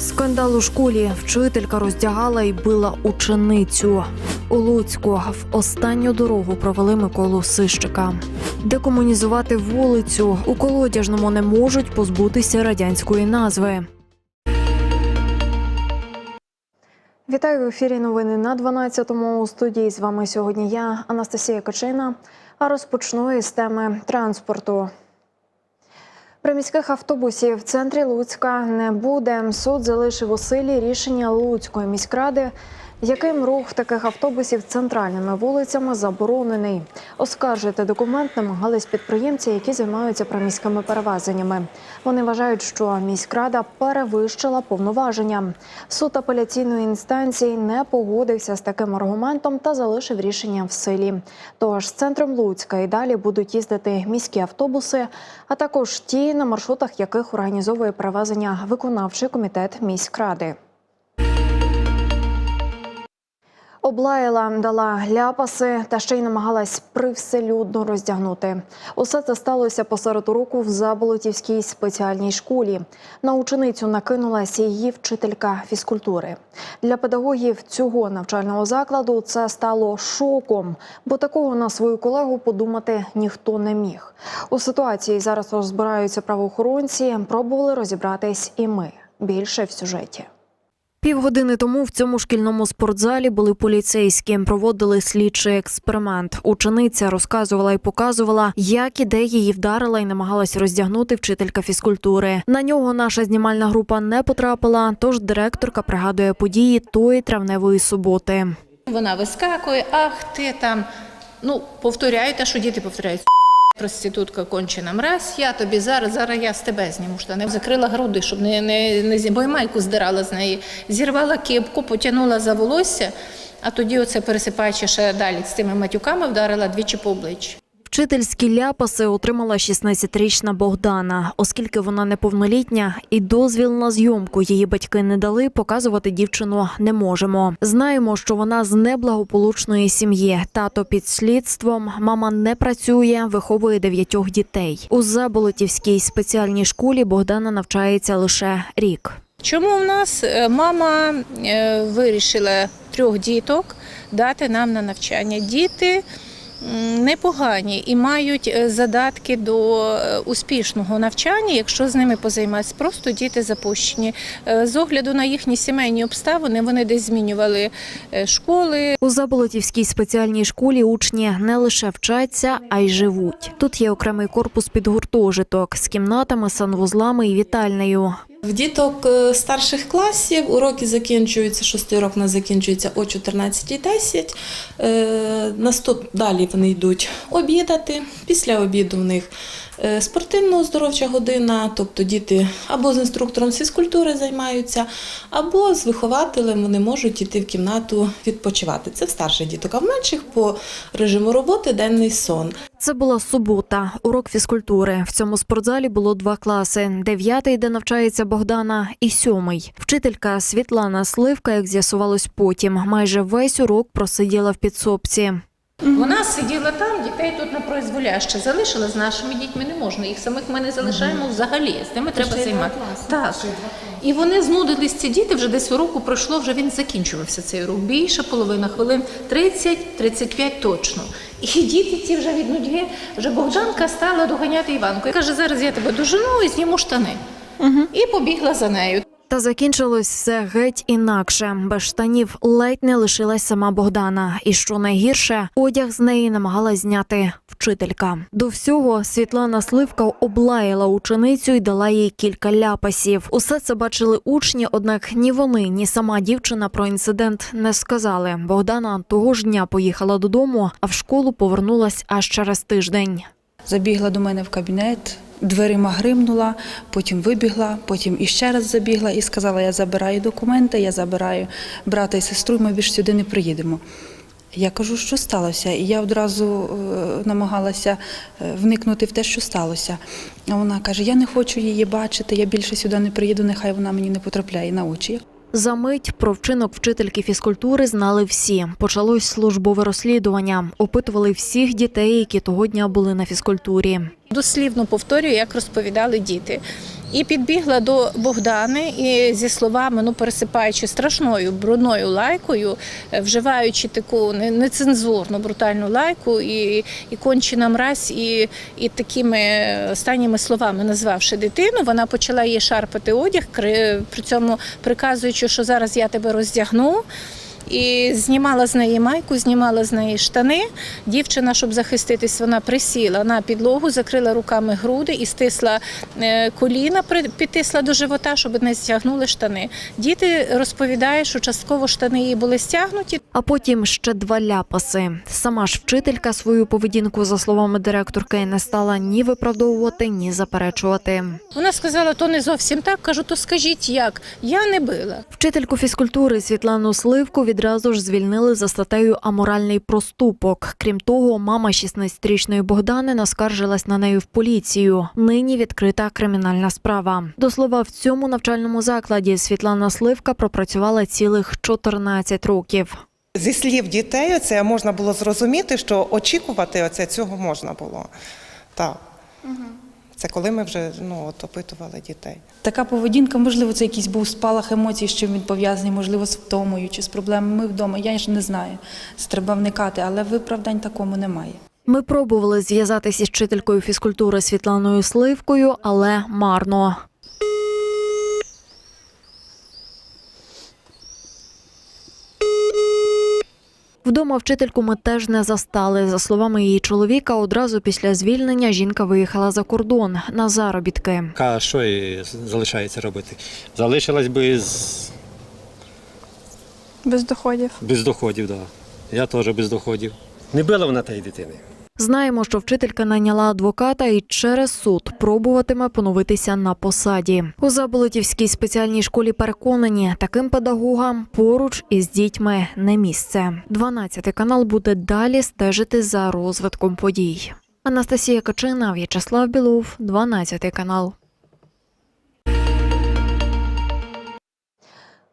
Скандал у школі вчителька роздягала і била ученицю. У Луцьку в останню дорогу провели Миколу Сищика. Декомунізувати вулицю у колодяжному не можуть позбутися радянської назви. Вітаю в ефірі. Новини на 12-му. У студії з вами сьогодні я, Анастасія Качина. А розпочну із теми транспорту. Приміських автобусів в центрі Луцька не буде. Суд залишив у силі рішення Луцької міськради, яким рух таких автобусів центральними вулицями заборонений. Оскаржити документ намагались підприємці, які займаються приміськими перевезеннями. Вони вважають, що міськрада перевищила повноваження. Суд апеляційної інстанції не погодився з таким аргументом та залишив рішення в силі. Тож з центром Луцька і далі будуть їздити міські автобуси, а також ті, на маршрутах яких організовує перевезення виконавчий комітет міськради. Облаяла, дала ляпаси та ще й намагалась привселюдно роздягнути. Усе це сталося посеред уроку в Заболотівській спеціальній школі. На ученицю накинулася її вчителька фізкультури. Для педагогів цього навчального закладу це стало шоком, бо такого на свою колегу подумати ніхто не міг. У ситуації зараз розбираються правоохоронці. Пробували розібратись і ми. Більше в сюжеті. Півгодини тому в цьому шкільному спортзалі були поліцейські, проводили слідчий експеримент. Учениця розказувала і показувала, як і де її вдарила і намагалась роздягнути вчителька фізкультури. На нього наша знімальна група не потрапила, тож директорка пригадує події тої травневої суботи. Вона вискакує, ах ти там. Ну, повторяю те, що діти повторяють. Проститутка кончена мразь, я тобі зараз, зараз я з тебе зніму штани. Закрила груди, щоб не, не, не зі- бо й майку здирала з неї. Зірвала кепку, потягнула за волосся, а тоді, оце пересипаючи ще далі з тими матюками, вдарила двічі по обличчю. Вчительські ляпаси отримала 16-річна Богдана, оскільки вона неповнолітня і дозвіл на зйомку її батьки не дали. Показувати дівчину не можемо. Знаємо, що вона з неблагополучної сім'ї. Тато під слідством, мама не працює, виховує дев'ятьох дітей. У Заболотівській спеціальній школі Богдана навчається лише рік. Чому в нас е, мама е, вирішила трьох діток дати нам на навчання? Діти непогані і мають е, задатки до е, успішного навчання, якщо з ними позайматися. Просто діти запущені. Е, З огляду на їхні сімейні обставини вони десь змінювали школи, У Заболотівській спеціальній школі учні не лише вчаться, а й живуть. Тут є окремий корпус під гуртожиток з кімнатами, санвузлами і вітальнею. В діток е, старших класів уроки закінчуються, шостий урок у закінчується о 14.10. Е, Наступ далі вони йдуть обідати. Після обіду в них спортивно-оздоровча година, тобто діти або з інструктором фізкультури займаються, або з вихователем вони можуть йти в кімнату відпочивати. Це в старших діток, а в менших по режиму роботи денний сон. Це була субота, урок фізкультури. В цьому спортзалі було два класи: дев'ятий, де навчається Богдана, і сьомий. Вчителька Світлана Сливка, як з'ясувалось потім, майже весь урок просиділа в підсобці. Вона сиділа там, дітей тут на произволяще залишила з нашими дітьми не можна. Їх самих ми не залишаємо взагалі. З ними треба займати. Так. І вони знудились ці діти. Вже десь уроку пройшло, вже він закінчувався цей урок. Більше половина хвилин 30-35 точно. І діти ці вже від нудьги, вже Богданка стала доганяти Іванку. І каже, зараз я тебе дожену і зніму штани. І побігла за нею. Та закінчилось все геть інакше. Без штанів ледь не лишилась сама Богдана. І що найгірше, одяг з неї намагалась зняти вчителька. До всього Світлана Сливка облаяла ученицю і дала їй кілька ляпасів. Усе це бачили учні, однак ні вони, ні сама дівчина про інцидент не сказали. Богдана того ж дня поїхала додому, а в школу повернулась аж через тиждень. Забігла до мене в кабінет, дверима гримнула, потім вибігла, потім іще раз забігла і сказала: Я забираю документи, я забираю брата і сестру, ми більше сюди не приїдемо. Я кажу, що сталося, і я одразу е, намагалася е, вникнути в те, що сталося. А вона каже: Я не хочу її бачити, я більше сюди не приїду, нехай вона мені не потрапляє на очі. За мить про вчинок вчительки фізкультури знали всі. Почалось службове розслідування. Опитували всіх дітей, які того дня були на фізкультурі. Дослівно повторюю, як розповідали діти. І підбігла до Богдани і зі словами, ну пересипаючи страшною брудною лайкою, е, вживаючи таку не- нецензурну брутальну лайку, і, і кончена мразь, і, і такими останніми словами назвавши дитину, вона почала їй шарпати одяг, при цьому приказуючи, що зараз я тебе роздягну. І знімала з неї майку, знімала з неї штани. Дівчина, щоб захиститись, вона присіла на підлогу, закрила руками груди і стисла е, коліна, підтисла до живота, щоб не стягнули штани. Діти розповідають, що частково штани її були стягнуті, А потім ще два ляпаси. Сама ж вчителька свою поведінку, за словами директорки, не стала ні виправдовувати, ні заперечувати. Вона сказала, то не зовсім так. Кажу, то скажіть як? Я не била. Вчительку фізкультури Світлану Сливку відразу ж звільнили за статтею Аморальний проступок. Крім того, мама 16-річної Богдани наскаржилась на неї в поліцію. Нині відкрита кримінальна справа. До слова, в цьому навчальному закладі Світлана Сливка пропрацювала цілих 14 років. Зі слів дітей, це можна було зрозуміти, що очікувати оце цього можна було. Так. Це коли ми вже ну, от, опитували дітей. Така поведінка, можливо, це якийсь був спалах емоцій, що він пов'язаний, можливо, з втомою чи з проблемами вдома. Я ж не знаю. Це треба вникати, але виправдань такому немає. Ми пробували зв'язатися із вчителькою фізкультури Світланою Сливкою, але марно. Вдома вчительку ми теж не застали. За словами її чоловіка, одразу після звільнення жінка виїхала за кордон на заробітки. А що їй залишається робити? Залишилась би з... Без доходів. без доходів, так. Да. Я теж без доходів. Не била вона тієї дитини. Знаємо, що вчителька найняла адвоката і через суд пробуватиме поновитися на посаді. У Заболотівській спеціальній школі переконані, таким педагогам поруч із дітьми не місце. 12 канал буде далі стежити за розвитком подій. Анастасія Качина, В'ячеслав Білов, 12 канал.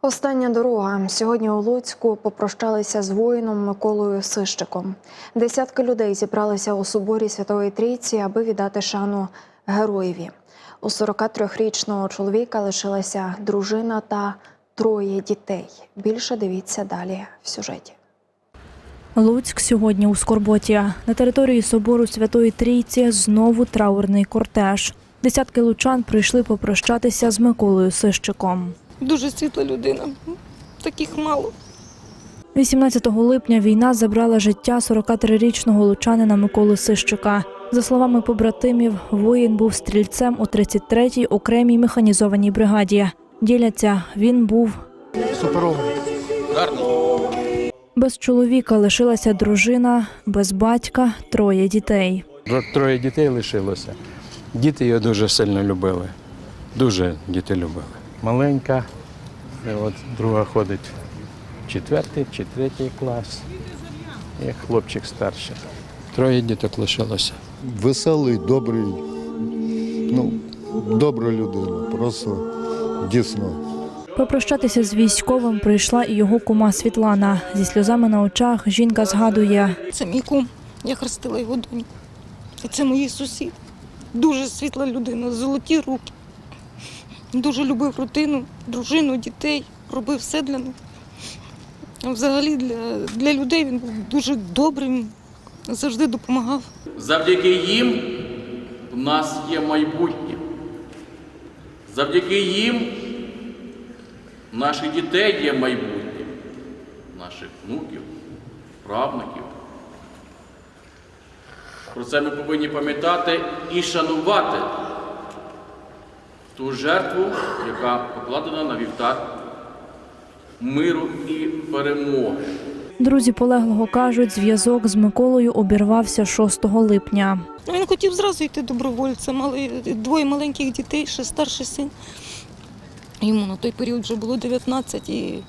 Остання дорога. Сьогодні у Луцьку попрощалися з воїном Миколою Сищиком. Десятки людей зібралися у соборі Святої Трійці, аби віддати шану героєві. У 43-річного чоловіка лишилася дружина та троє дітей. Більше дивіться далі в сюжеті. Луцьк сьогодні у Скорботі. На території собору Святої Трійці знову траурний кортеж. Десятки лучан прийшли попрощатися з Миколою Сищиком. Дуже світла людина. Таких мало. 18 липня війна забрала життя 43-річного лучанина Миколи Сищика. За словами побратимів, воїн був стрільцем у 33-й окремій механізованій бригаді. Діляться, він був без чоловіка лишилася дружина, без батька, троє дітей. Троє дітей лишилося. Діти його дуже сильно любили. Дуже діти любили. Маленька, е, от друга ходить в четвертий чи третій клас. І хлопчик старший. Троє діток лишилося. веселий, добрий, ну, добра людина. Просто дійсно. Попрощатися з військовим прийшла і його кума Світлана. Зі сльозами на очах жінка згадує, Це мій кум. Я хрестила його доньку. І це мої сусід. Дуже світла людина, золоті руки. Дуже любив родину, дружину, дітей, робив все для них. Взагалі для, для людей він був дуже добрим, завжди допомагав. Завдяки їм у нас є майбутнє. Завдяки їм наших дітей є майбутнє, наших внуків, правнуків. Про це ми повинні пам'ятати і шанувати ту жертву, яка покладена на вівтар миру і перемоги. друзі полеглого кажуть, зв'язок з Миколою обірвався 6 липня. Ну, Він хотів зразу йти добровольцем, але двоє маленьких дітей, ще старший син. Йому на той період вже було 19 і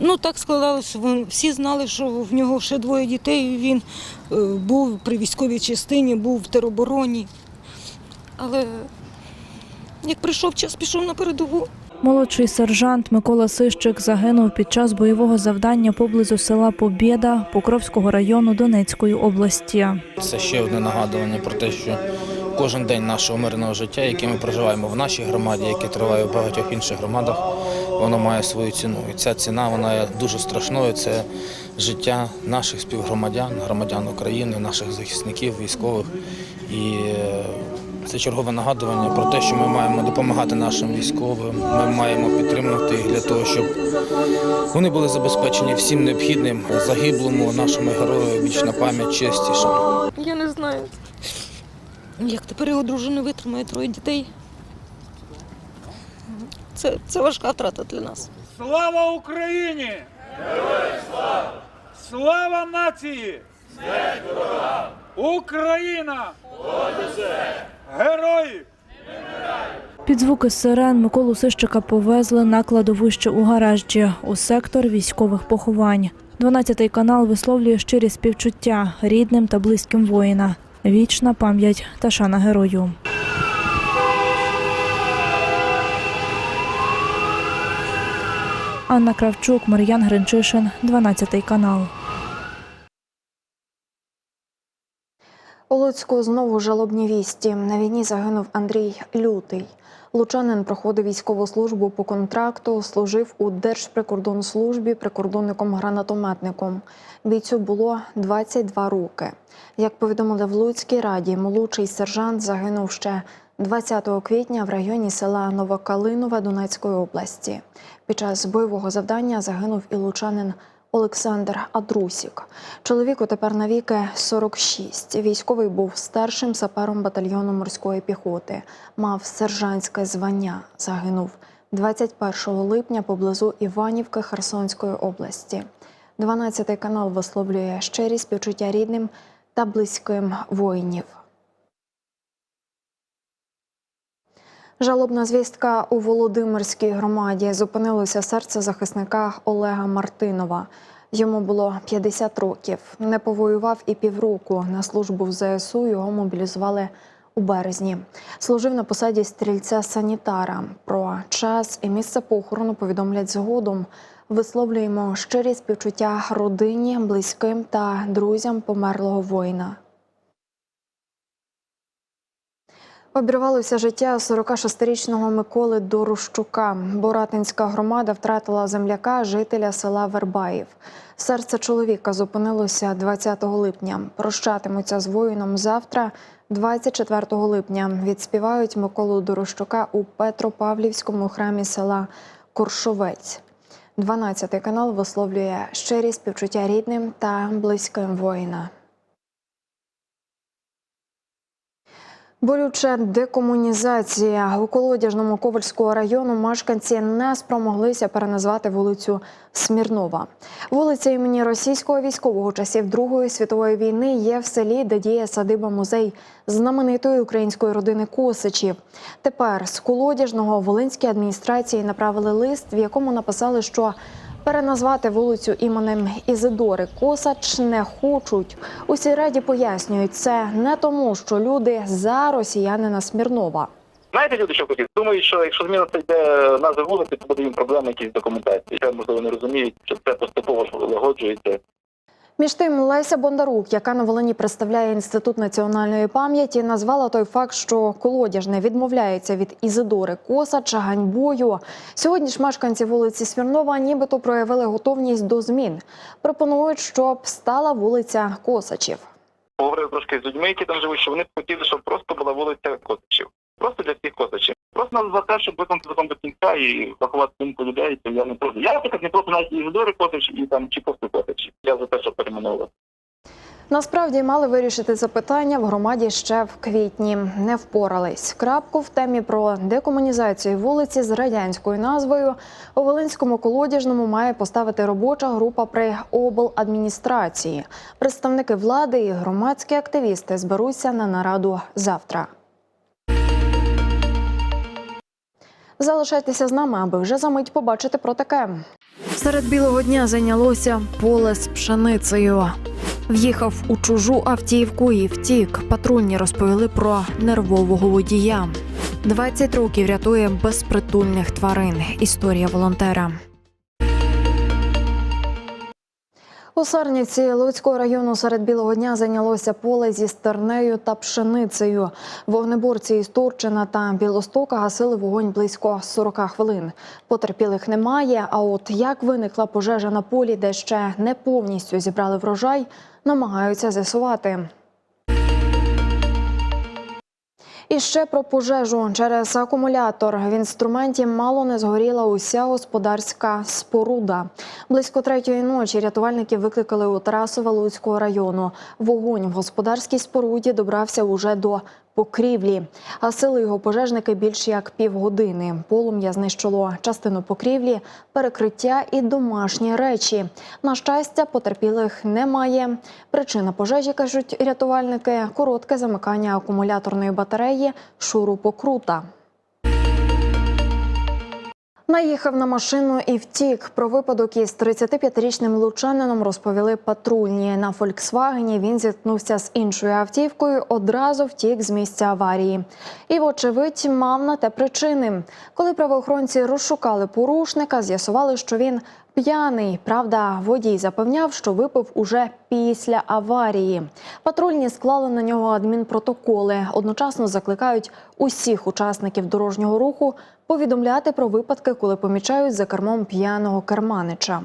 ну так складалося, всі знали, що в нього ще двоє дітей. Він е, був при військовій частині, був в теробороні. Але як прийшов час, пішов на передову. Молодший сержант Микола Сищик загинув під час бойового завдання поблизу села Побєда Покровського району Донецької області. Це ще одне нагадування про те, що кожен день нашого мирного життя, яке ми проживаємо в нашій громаді, яке триває в багатьох інших громадах, воно має свою ціну. І ця ціна вона є дуже страшною. Це життя наших співгромадян, громадян України, наших захисників, військових. І е, це чергове нагадування про те, що ми маємо допомагати нашим військовим. Ми маємо підтримувати їх для того, щоб вони були забезпечені всім необхідним загиблому нашому герою вічна пам'ять, честь і шана. Я не знаю, як тепер його дружина витримає троє дітей. Це, це важка втрата для нас. Слава Україні! Героям слава! Слава нації! Смерть ворогам! Україна! Герої! Під звуки сирен Миколу Сищика повезли на кладовище у гаражі у сектор військових поховань. 12-й канал висловлює щирі співчуття рідним та близьким воїна. Вічна пам'ять та шана герою. Анна Кравчук, Мар'ян Гринчишин, 12 канал. У Луцьку знову жалобні вісті. На війні загинув Андрій Лютий. Лучанин проходив військову службу по контракту, служив у Держприкордонслужбі прикордонником-гранатометником. Бійцю було 22 роки. Як повідомили в Луцькій раді, молодший сержант загинув ще 20 квітня в районі села Новокалинове Донецької області. Під час бойового завдання загинув і лучанин Олександр Адрусік. Чоловіку тепер навіки 46. Військовий був старшим сапером батальйону морської піхоти. Мав сержантське звання. Загинув 21 липня поблизу Іванівки Херсонської області. 12 канал висловлює щирі співчуття рідним та близьким воїнів. Жалобна звістка у Володимирській громаді зупинилося серце захисника Олега Мартинова. Йому було 50 років. Не повоював і півроку. На службу в ЗСУ його мобілізували у березні. Служив на посаді стрільця санітара. Про час і місце похорону повідомлять згодом. Висловлюємо щирі співчуття родині, близьким та друзям померлого воїна. Обірвалося життя 46-річного Миколи Дорощука. Боратинська громада втратила земляка, жителя села Вербаїв. Серце чоловіка зупинилося 20 липня. Прощатимуться з воїном завтра, 24 липня. Відспівають Миколу Дорощука у Петропавлівському храмі села Куршовець. 12 канал висловлює щирі співчуття рідним та близьким воїна. Болюча декомунізація у колодяжному Ковальського району мешканці не спромоглися переназвати вулицю Смірнова. Вулиця імені російського військового часів Другої світової війни є в селі, де діє садиба музей знаменитої української родини Косичів. Тепер з колодяжного волинській адміністрації направили лист, в якому написали, що Переназвати вулицю іменем Ізидори Косач не хочуть. У сільраді пояснюють, це не тому, що люди за росіянина Смірнова. Знаєте, люди, що хотіть? Думають, що якщо зміна це йде назви вулиці, то буде їм проблеми якісь документації. Це можливо не розуміють, що це поступово лагоджується. Між тим, Леся Бондарук, яка на Волині представляє інститут національної пам'яті, назвала той факт, що колодяжне відмовляється від Ізидори Косача ганьбою. Сьогодні ж мешканці вулиці Смірнова нібито проявили готовність до змін. Пропонують, щоб стала вулиця Косачів. Поговорив трошки з людьми, які там живуть, що вони хотіли, щоб просто була вулиця Косачів. Просто для всіх косачів. Просто за те, щоб виконати закон до кінця і заховати думку людей, то я не проти. Я наприклад, не проти навіть Ізидори Косач і там чи просто Косачів. Я за те, щоб перейменовувати. Насправді мали вирішити це питання в громаді ще в квітні. Не впорались. Крапку в темі про декомунізацію вулиці з радянською назвою у Волинському колодяжному має поставити робоча група при обладміністрації. Представники влади і громадські активісти зберуться на нараду завтра. Залишайтеся з нами, аби вже за мить побачити про таке. Серед білого дня зайнялося поле з пшеницею. В'їхав у чужу автівку і втік. Патрульні розповіли про нервового водія. 20 років рятує безпритульних тварин. Історія волонтера. У Сарнівці Луцького району серед білого дня зайнялося поле зі стернею та пшеницею. Вогнеборці із Турчина та Білостока гасили вогонь близько 40 хвилин. Потерпілих немає. А от як виникла пожежа на полі, де ще не повністю зібрали врожай, намагаються з'ясувати. І ще про пожежу через акумулятор в інструменті мало не згоріла уся господарська споруда. Близько третьої ночі рятувальники викликали у Тарасова Луцького району. Вогонь в господарській споруді добрався уже до покрівлі. Гасили його пожежники більш як півгодини. Полум'я знищило частину покрівлі, перекриття і домашні речі. На щастя, потерпілих немає. Причина пожежі, кажуть рятувальники, коротке замикання акумуляторної батареї шурупокрута. Наїхав на машину і втік. Про випадок із 35-річним лучанином розповіли патрульні. На Фольксвагені він зіткнувся з іншою автівкою, одразу втік з місця аварії. І, вочевидь, мав на те причини. Коли правоохоронці розшукали порушника, з'ясували, що він п'яний. Правда, водій запевняв, що випив уже після аварії. Патрульні склали на нього адмінпротоколи. Одночасно закликають усіх учасників дорожнього руху повідомляти про випадки, коли помічають за кермом п'яного керманича.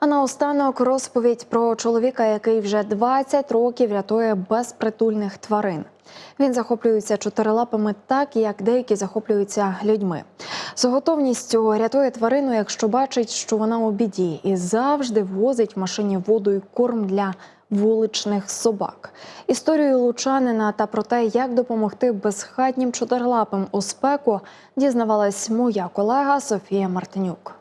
А наостанок розповідь про чоловіка, який вже 20 років рятує безпритульних тварин. Він захоплюється чотирилапами так, як деякі захоплюються людьми. З готовністю рятує тварину, якщо бачить, що вона у біді, і завжди возить в машині воду і корм для вуличних собак. Історію лучанина та про те, як допомогти безхатнім чотирлапим у спеку, дізнавалась моя колега Софія Мартинюк.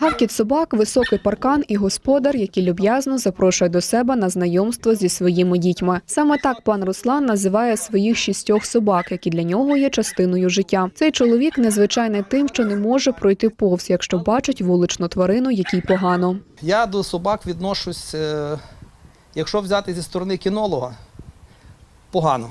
Гавкіт собак, високий паркан і господар, який люб'язно запрошує до себе на знайомство зі своїми дітьми. Саме так пан Руслан називає своїх шістьох собак, які для нього є частиною життя. Цей чоловік незвичайний тим, що не може пройти повз, якщо бачить вуличну тварину, якій погано. Я до собак відношусь, е, якщо взяти зі сторони кінолога, погано.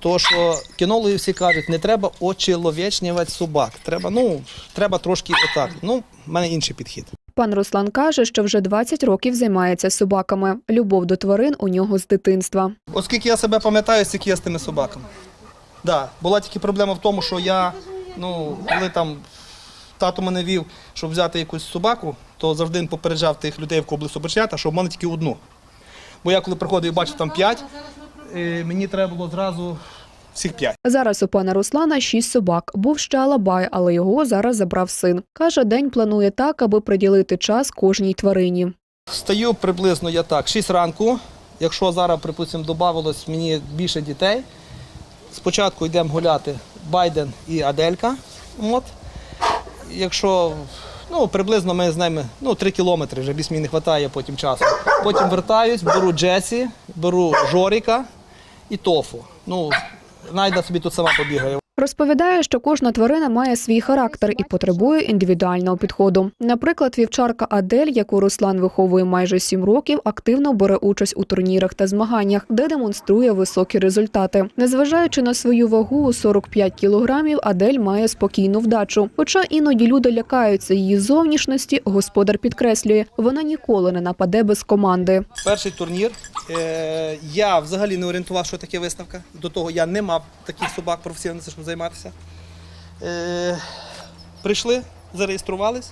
Тому що кінологи всі кажуть, не треба очеловечнювати собак. Треба, ну, треба трошки отак. Ну, в мене інший підхід. Пан Руслан каже, що вже 20 років займається собаками. Любов до тварин у нього з дитинства. Оскільки я себе пам'ятаю, стільки я з тими собаками. Да, була тільки проблема в тому, що я, ну, коли там тато мене вів, щоб взяти якусь собаку, то завжди він попереджав тих людей, в кого були собачата, що в мене тільки одну. Бо я коли приходив і бачив там п'ять, мені треба було зразу всіх п'ять. Зараз у пана Руслана шість собак. Був ще Алабай, але його зараз забрав син. Каже, день планує так, аби приділити час кожній тварині. Стаю приблизно я так, 6 ранку. Якщо зараз, припустимо, додавалось мені більше дітей, спочатку йдемо гуляти Байден і Аделька. От. Якщо ну, приблизно ми з ними ну, 3 кілометри, вже більш мені не вистачає потім часу. Потім вертаюсь, беру Джесі, беру Жоріка і Тофу. Ну, Найда собі тут сама побігає. Розповідає, що кожна тварина має свій характер і потребує індивідуального підходу. Наприклад, вівчарка Адель, яку Руслан виховує майже сім років, активно бере участь у турнірах та змаганнях, де демонструє високі результати. Незважаючи на свою вагу у 45 кілограмів, Адель має спокійну вдачу. Хоча іноді люди лякаються її зовнішності, господар підкреслює, вона ніколи не нападе без команди. Перший турнір. Е, я взагалі не орієнтував, що таке виставка. До того я не мав таких собак щоб займатися. Е, прийшли, зареєструвались,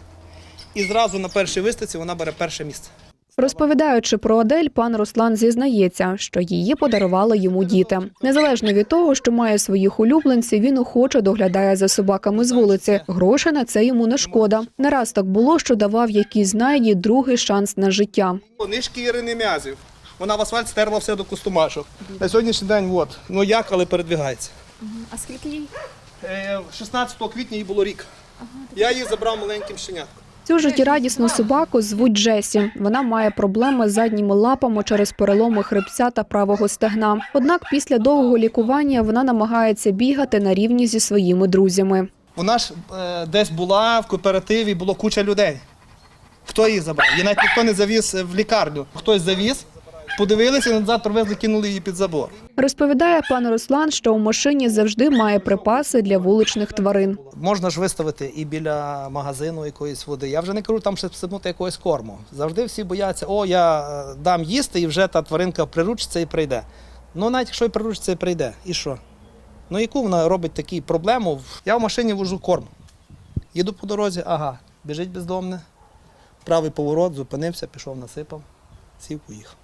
і зразу на першій виставці вона бере перше місце. Розповідаючи про Адель, пан Руслан зізнається, що її подарували йому діти. Незалежно від того, що має своїх улюбленців, він охоче доглядає за собаками з вулиці. Грошей на це йому не шкода. Не раз так було, що давав якійсь знайді другий шанс на життя. Нишки Ірини Мязів. Вона в асфальт стерла все до костумашок. На сьогоднішній день, от, ну як, але передвигається. А скільки їй? Е, 16 квітня їй було рік. Я її забрав маленьким щенятком. Цю життєрадісну собаку звуть Джесі. Вона має проблеми з задніми лапами через переломи хребця та правого стегна. Однак після довгого лікування вона намагається бігати на рівні зі своїми друзями. Вона ж е, десь була в кооперативі, було куча людей. Хто її забрав? Її навіть ніхто не завіз в лікарню. Хтось завіз, подивилися назад привезли, кинули її під забор. Розповідає пан Руслан, що у машині завжди має припаси для вуличних тварин. Можна ж виставити і біля магазину якоїсь води. Я вже не кажу там ще всипнути якогось корму. Завжди всі бояться, о, я е, дам їсти, і вже та тваринка приручиться і прийде. Ну, навіть якщо і приручиться і прийде, і що? Ну, яку вона робить таку проблему? Я в машині вожу корм. Їду по дорозі, ага, біжить бездомне, правий поворот, зупинився, пішов, насипав, сів, поїхав.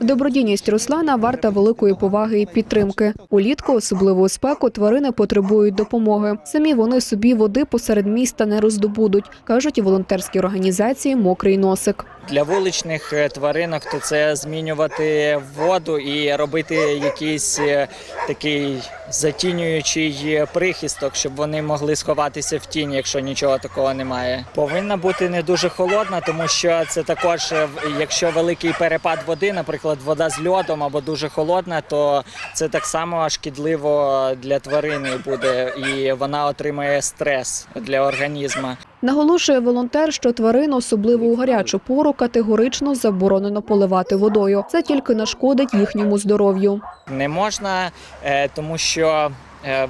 Добродійність Руслана варта великої поваги і підтримки. Улітку, особливо у спеку, тварини потребують допомоги. Самі вони собі води посеред міста не роздобудуть, кажуть у волонтерській організації Мокрий носик. Для вуличних е, тваринок то це змінювати воду і робити якийсь е, такий затінюючий е, прихисток, щоб вони могли сховатися в тіні, якщо нічого такого немає. Повинна бути не дуже холодна, тому що це також, якщо великий перепад води, наприклад, вода з льодом або дуже холодна, то це так само шкідливо для тварини буде, і вона отримує стрес для організму. Наголошує волонтер, що тварин, особливо у гарячу пору, категорично заборонено поливати водою. Це тільки нашкодить їхньому здоров'ю. Не можна, е, тому що е,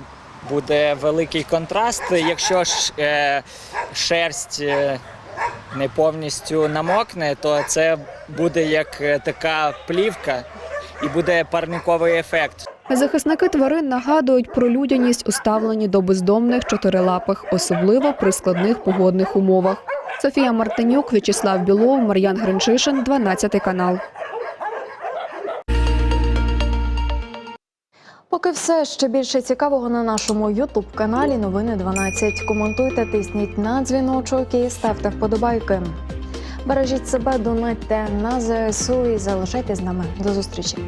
буде великий контраст. Якщо ж е, шерсть не повністю намокне, то це буде як така плівка і буде парниковий ефект. Захисники тварин нагадують про людяність у ставленні до бездомних чотирилапих, особливо при складних погодних умовах. Софія Мартинюк, В'ячеслав Білов, Мар'ян Гринчишин, 12 канал. Поки все ще більше цікавого на нашому Ютуб каналі Новини 12. Коментуйте, тисніть на дзвіночок і ставте вподобайки. Бережіть себе, донатьте на ЗСУ і залишайтесь з нами. До зустрічі.